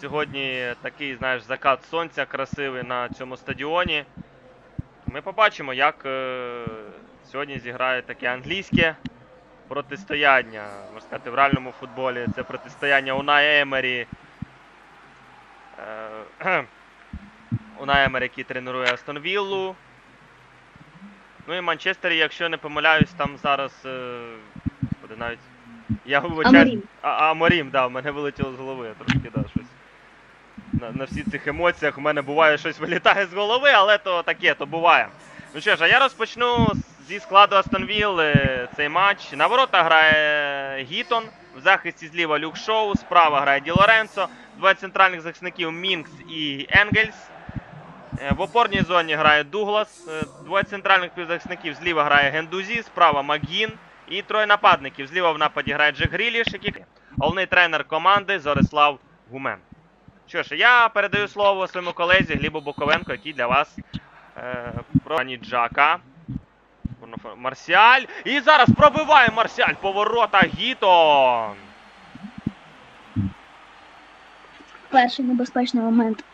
Сьогодні такий, знаєш, закат сонця красивий на цьому стадіоні. Ми побачимо, як е, сьогодні зіграє таке англійське протистояння. Можна сказати, в реальному футболі. Це протистояння Унай Емері. Е. Унай Емері, який тренує Астон Віллу. Ну і Манчестер, якщо не помиляюсь, там зараз. Е, навіть. Я вибачаю. Аморім. А, да, в мене вилетіло з голови, трошки, да, щось. На, на всіх цих емоціях у мене буває щось вилітає з голови, але то таке, то буває. Ну що ж, а я розпочну зі складу Астон Вілли цей матч. На ворота грає Гітон, в захисті зліва Люк Шоу, справа грає Ді Лоренцо, двоє центральних захисників Мінкс і Енгельс. Е, В опорній зоні грає Дуглас, е, двоє центральних півзахисників зліва грає Гендузі, справа Макгін і троє нападників. Зліва в нападі грає Джек Гріліш, який головний тренер команди Зорислав Гумен. Що ж, я передаю слово своєму колезі Глібу Буковенко, який для вас е, про Джака. Марсіаль. І зараз пробиває Марсіаль поворота Гітон. Перший небезпечний момент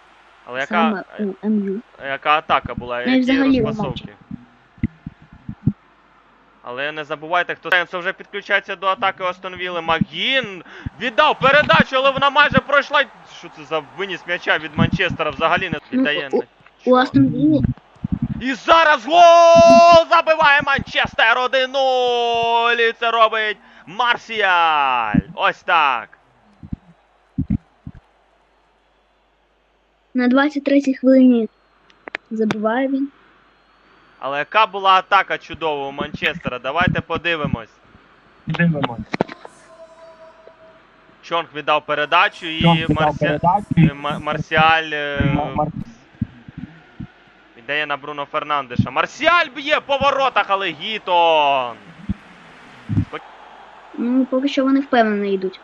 Але яка, саме у МЮ. яка атака була? Які взагалі розпасовки? Але не забувайте, хто Сенсо вже підключається до атаки Остон Вілли. Магін віддав передачу, але вона майже пройшла. Що це за виніс м'яча від Манчестера взагалі не Ну, віддає. у- У Астон Віллі І зараз гол забиває Манчестер 1-0. І це робить Марсіаль. Ось так. на 23-й хвилині забиває він. Але яка була атака чудова у Манчестера? Давайте подивимось. Дивимось. Чонг віддав передачу і Чонг віддав Марсі... передачу, е, Марсіаль е, Мар- на Бруно Фернандеша. Марсіаль б'є по воротах, але Гітон. Ну, поки що вони впевнено йдуть.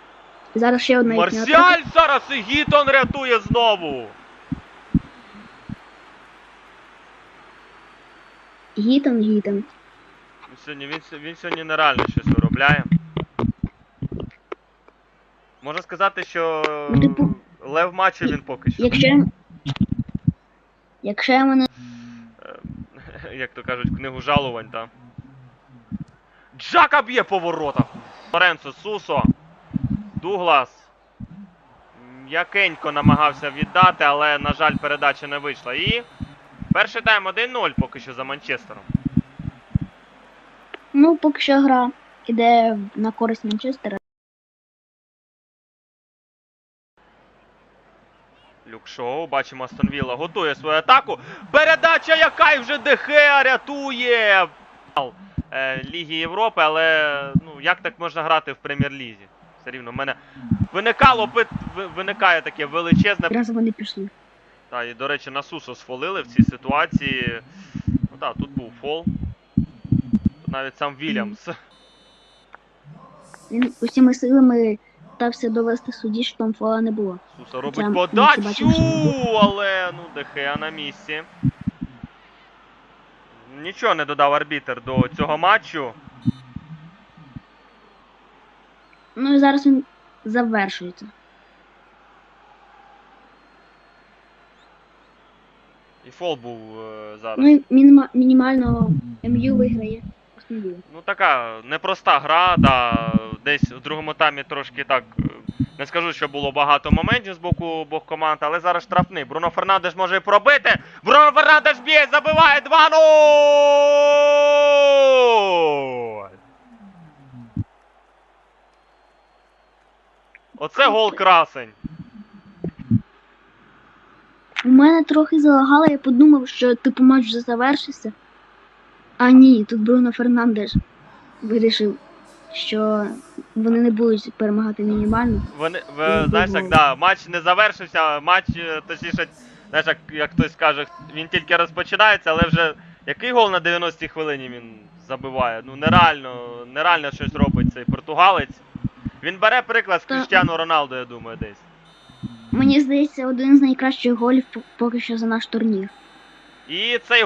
Зараз ще одна їхня атака. Марсіаль зараз і Гітон рятує знову. Гітон, Гітон. Він сьогодні, він, він сьогодні нереально щось виробляє. Можна сказати, що типу, лев матчу він поки що. Якщо я... Якщо я мене Е, як то кажуть, книгу жалувань, та. Джака б'є по воротах. Лоренцо Сусо. Дуглас. М'якенько намагався віддати, але, на жаль, передача не вийшла. І перший тайм 1-0 поки що за Манчестером. Ну, поки що гра іде на користь Манчестера. Люк Шоу, бачимо, Астон Вілла готує свою атаку. Передача, яка й вже Дехеа рятує е, Ліги Європи, але ну як так можна грати в прем'єр-лізі? Все рівно в мене виникало виникає таке величезне. Одразу вони пішли. Та, і, до речі, на Сусо сфолили в цій ситуації. Ну так, тут був фол. Тут навіть сам Вільямс. Він усіми силами питався довести судді, що там фола не було. Сусо робить Хоча, подачу, але ну Дехеа на місці. Нічого не додав арбітер до цього матчу. Ну і зараз він завершується. І фол був е, зараз. Ну мініма- мінімально МЮ виграє. Ну така непроста гра, да, десь у другому таймі трошки так. е, Не скажу, що було багато моментів з боку обох команд, але зараз штрафний. Бруно Фернандеш може і пробити. Бруно Фернандеш б'є, забиває 2-0! Оце гол красень. У мене трохи залагало, я подумав, що типу матч вже завершився. А ні, тут Бруно Фернандеш вирішив, що вони не будуть перемагати мінімально. Вони, Він ви, знаєш, як, да, матч не завершився, матч, е, точніше, знаєш, як, як хтось каже, він тільки розпочинається, але вже який гол на 90-й хвилині він забиває? Ну нереально, нереально щось робить цей португалець. Він бере приклад з Та- Кріштіану Роналду, я думаю, десь. Мені здається, один з найкращих голів поки що за наш турнір. І цей